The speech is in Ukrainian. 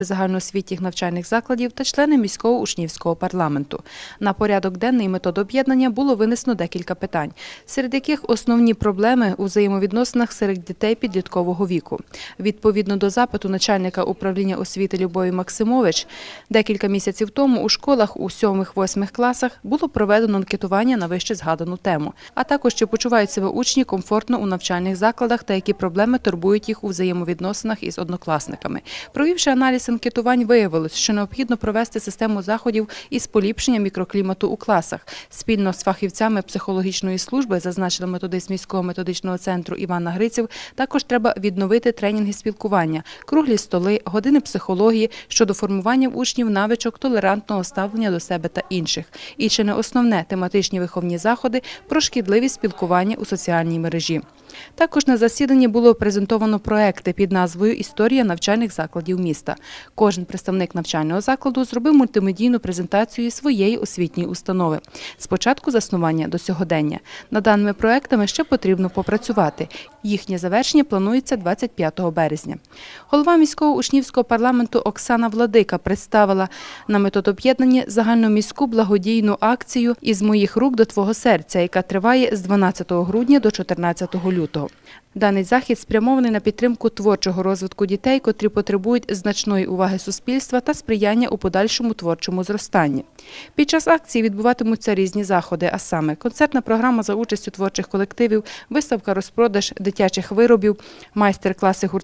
загальноосвітніх навчальних закладів та члени міського учнівського парламенту. На порядок денний метод об'єднання було винесено декілька питань, серед яких основні проблеми у взаємовідносинах серед дітей підліткового віку. Відповідно до запиту начальника управління освіти Любові Максимович, декілька місяців тому у школах у 7-8 класах було проведено анкетування на вище згадану тему, а також чи почувають себе учні комфортно у навчальних закладах та які проблеми турбують їх у взаємовідносинах із однокласниками. Провівши аналіз анкетувань, виявилось, що необхідно провести систему заходів із поліпшення мікроклімату у класах. Спільно з фахівцями психологічної служби, зазначила методист міського методичного центру Івана Гриців, також треба відновити тренінги спілкування, круглі столи, години психології щодо формування в учнів навичок толерантного ставлення до себе та інших. І чи не основне тематичні виховні заходи про шкідливість спілкування у соціальній мережі. Також на засіданні було презентовано проекти під назвою Історія навчальних закладів міста. Кожен представник навчального закладу зробив мультимедійну презентацію своєї освітньої установи. Спочатку заснування до сьогодення. Над даними проектами ще потрібно попрацювати. Їхнє завершення планується 25 березня. Голова міського учнівського парламенту Оксана Владика представила на метод об'єднання загальноміську благодійну акцію із моїх рук до твого серця, яка триває з 12 грудня до 14 лютого. Даний захід спрямований на підтримку творчого розвитку дітей, котрі потребують значної уваги суспільства та сприяння у подальшому творчому зростанні. Під час акції відбуватимуться різні заходи, а саме концертна програма за участю творчих колективів, виставка розпродаж дитячих виробів, майстер-класи гуртів